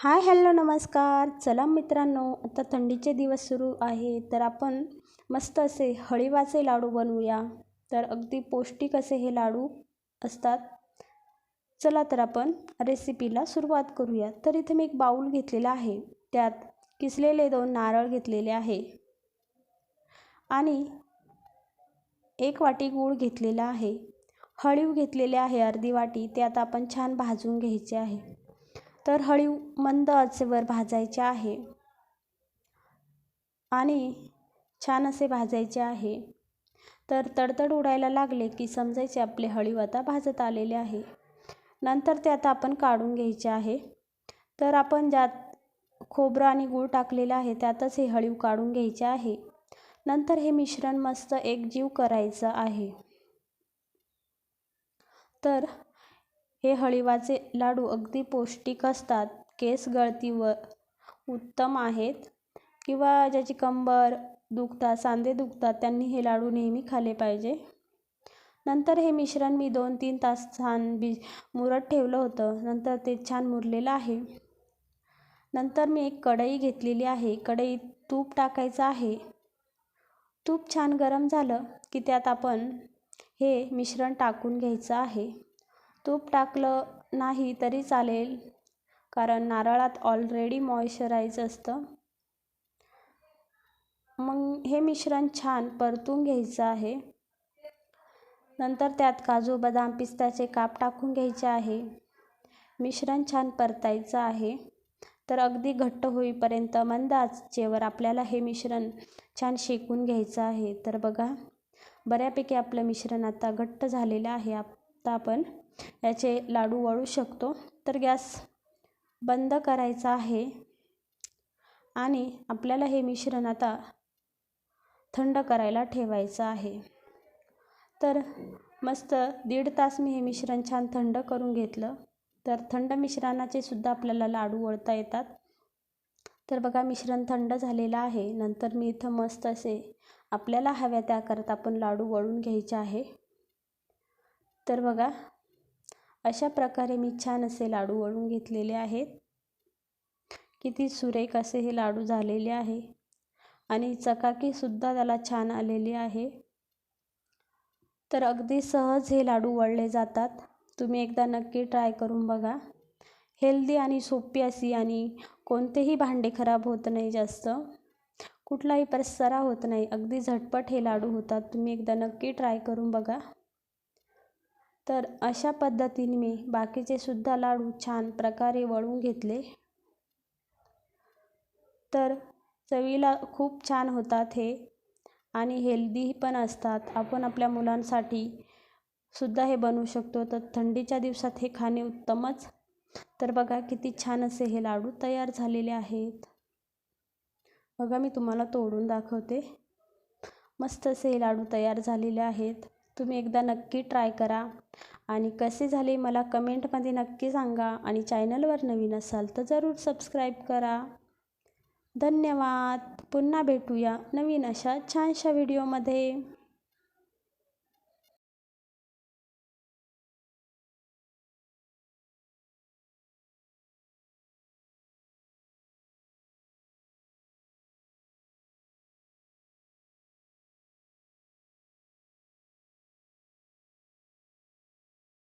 Hi hello नमस्कार. चला मित्रांनो आता थंडीचे दिवस सुरू आहे तर आपण मस्त असे हळीवाचे लाडू बनवूया. तर अगदी पौष्टिक असे हे लाडू असतात. चला तर आपण रेसिपीला सुरुवात करूया. तर इथे मी एक बाऊल घेतलेला आहे. त्यात किसलेले दोन नारळ घेतलेले आहे. आणि एक वाटी गूळ घेतलेला आहे. हळीव घेतलेले आहे अर्धी वाटी. ते आता आपण छान भाजून घ्यायचे आहे. तर हळीव मंद आचेवर भाजायचे आहे. आणि छान असे भाजायचे आहे. तर तडतड उडायला लागले की समजायचे आपले हळीव आता भाजत आलेले आहे. नंतर ते आता आपण काढून घ्यायचे आहे. तर आपण ज्यात खोबरं आणि गूळ टाकलेलं आहे त्यातच हे हळीव काढून घ्यायचे आहे. नंतर हे मिश्रण मस्त एकजीव करायचं आहे. तर हे हळीवाचे लाडू अगदी पौष्टिक असतात. केस गळतीवर उत्तम आहेत. किंवा ज्याची कंबर दुखतात सांधे दुखतात त्यांनी हे लाडू नेहमी खाल्ले पाहिजे. नंतर हे मिश्रण मी दोन तीन तास छान बी मुरत ठेवलं होतं. नंतर ते छान मुरलेलं आहे. नंतर मी एक कढई घेतलेली आहे. कढईत तूप टाकायचं आहे. तूप छान गरम झालं की त्यात आपण हे मिश्रण टाकून घ्यायचं आहे. तूप टाकलं नाही तरी चालेल कारण नारळात ऑलरेडी मॉइश्चराईज असतं. मग हे मिश्रण छान परतून घ्यायचं आहे. नंतर त्यात काजू बदाम पिस्त्याचे काप टाकून घ्यायचे आहे. मिश्रण छान परतायचं आहे. तर अगदी घट्ट होईपर्यंत मंद आचेवर आपल्याला हे मिश्रण छान शेकून घ्यायचं आहे. तर बघा बऱ्यापैकी आपलं मिश्रण आता घट्ट झालेलं आहे. आता आपण याचे लाडू वळू शकतो. तर गॅस बंद करायचा आहे. आणि आपल्याला हे मिश्रण आता थंड करायला ठेवायचं आहे. तर मस्त दीड तास मी हे मिश्रण छान थंड करून घेतलं. तर थंड मिश्रणाचे सुद्धा आपल्याला लाडू वळता येतात. तर बघा मिश्रण थंड झालेलं आहे. नंतर मी इथं मस्त असे आपल्याला हव्या त्याकरता आपण लाडू वळून घ्यायचे आहे. तर बघा अशा प्रकारे मी छान असे लाडू वळून घेतलेले आहेत. किती सुरेख असे हे लाडू झालेले आहे. आणि चकाकीसुद्धा त्याला छान आलेली आहे. तर अगदी सहज हे लाडू वळले जातात. तुम्ही एकदा नक्की ट्राय करून बघा. हेल्दी आणि सोपी अशी आणि कोणतेही भांडे खराब होत नाही जास्त. कुठलाही प्रसारा होत नाही. अगदी झटपट हे लाडू होतात. तुम्ही एकदा नक्की ट्राय करून बघा. तर अशा पद्धतीने मी बाकीचे सुद्धा लाडू छान प्रकारे वळून घेतले. तर चवीला खूप छान होतात हे आणि हेल्दी पण असतात. आपण आपल्या मुलांसाठी सुद्धा हे बनवू शकतो. तर थंडीच्या दिवसात हे खाणे उत्तमच. तर बघा किती छान असे हे लाडू तयार झालेले आहेत. बघा मी तुम्हाला तोडून दाखवते. मस्त असे हे लाडू तयार झालेले आहेत. तुम्ही एकदा नक्की ट्राय करा. आणि कसे झाले मला कमेंटमध्ये नक्की सांगा. आणि चॅनलवर नवीन असाल तर जरूर सबस्क्राईब करा. धन्यवाद. पुन्हा भेटूया नवीन अशा छानशा व्हिडिओमध्ये